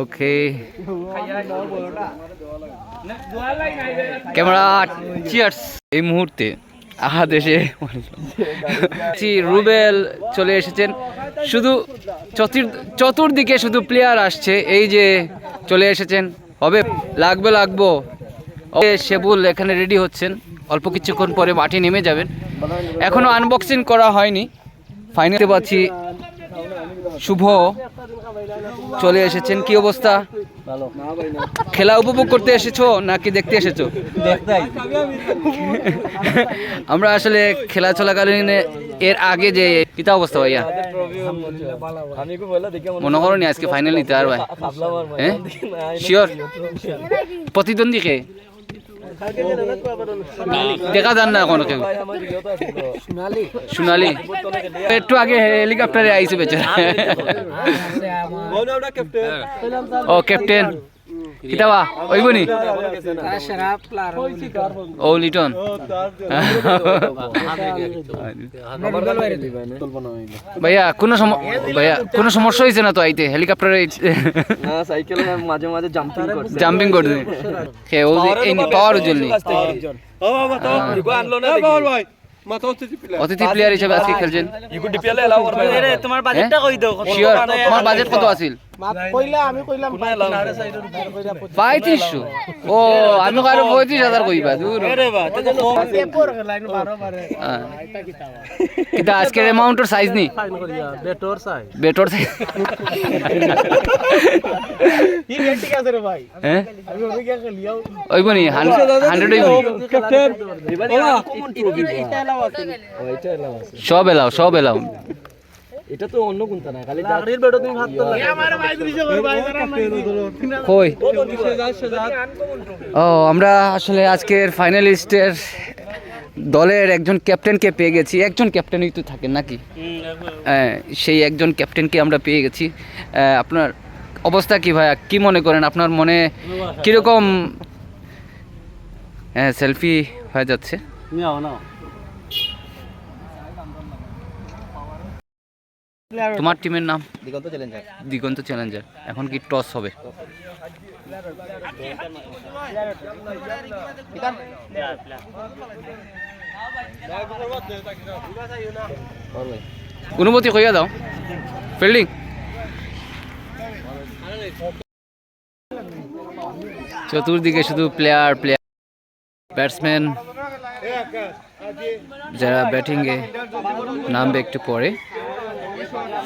Okay camera cheers এই মুহূর্তে আহা দেশে রুবেল চলে এসেছেন। শুধু চতুর, চতুর্দিকে শুধু প্লেয়ার আসছে। এই যে চলে এসেছেন। হবে, লাগবে, লাগবো। সেবুল এখানে রেডি হচ্ছেন। অল্প কিছুক্ষণ পরে মাঠে নেমে যাবেন। এখনও আনবক্সিং করা হয়নি। ফাইনালে পাচ্ছি শুভ চলে এসেছেন কি অবস্থা? খেলা উপভোগ করতে এসেছ নাকি দেখতে এসেছ? আমরা আসলে খেলা চলাকালীন এর আগে যে কিতা অবস্থা ভাইয়া? মনে করো আজকে ফাইনাল নিতে আর ভাই? হ্যাঁ? শিওর প্রতিদ্বন্দ্বী কে দেখা যান না এখনও কেউ। সোনালি। একটু আগে হেলিকপ্টারে আইসি বেচারা। ও ক্যাপ্টেন কিতাবা ওইবনি ও লিটন। ভাইয়া কোনো ভাইয়া কোনো সমস্যা হয়েছে না তো আইতে? হেলিকপ্টারে সাইকেল মাঝে মাঝে জাম্পিং করছে জাম্পিং করতে হ্যাঁ ও এই পাওয়ার জন্য অতিথি প্লেয়ার হিসেবে আজকে খেলছেন। তোমার বাজেটটা শিওর তোমার বাজেট কত আছিল? পঁয়ত্রিশশো? ও আমি কারও পঁয়ত্রিশ হাজার কইবা দূর। বারে হ্যাঁ। কিন্তু আজকের অ্যামাউন্টের সাইজ বেটর বেটর সাইজ হ্যাঁ? ওইব নি হান্ড্রেড সব এলাও সব এলাও। এটা তো অন্য কোনটা না খালি লাকড়ির তুমি তোলা আমার ভাই দিছে? করে ভাই কই ও আমরা আসলে আজকের ফাইনালিস্টের দলের একজন ক্যাপ্টেনকে পেয়ে গেছি। একজন ক্যাপ্টেনই তো থাকেন নাকি? হ্যাঁ, সেই একজন ক্যাপ্টেনকে আমরা পেয়ে গেছি। আপনার অবস্থা কি ভাইয়া? কি মনে করেন? আপনার মনে কীরকম? হ্যাঁ সেলফি হয়ে যাচ্ছে। তোমার টিমের নাম? দিগন্ত চ্যালেঞ্জার দিগন্ত চ্যালেঞ্জার এখন কি টস হবে? অনুমতি কইয়া দাও। ফিল্ডিং চতুর্দিকে শুধু প্লেয়ার প্লেয়ার ব্যাটসম্যান যারা ব্যাটিংয়ে নামবে একটু পরে।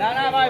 না না ভাই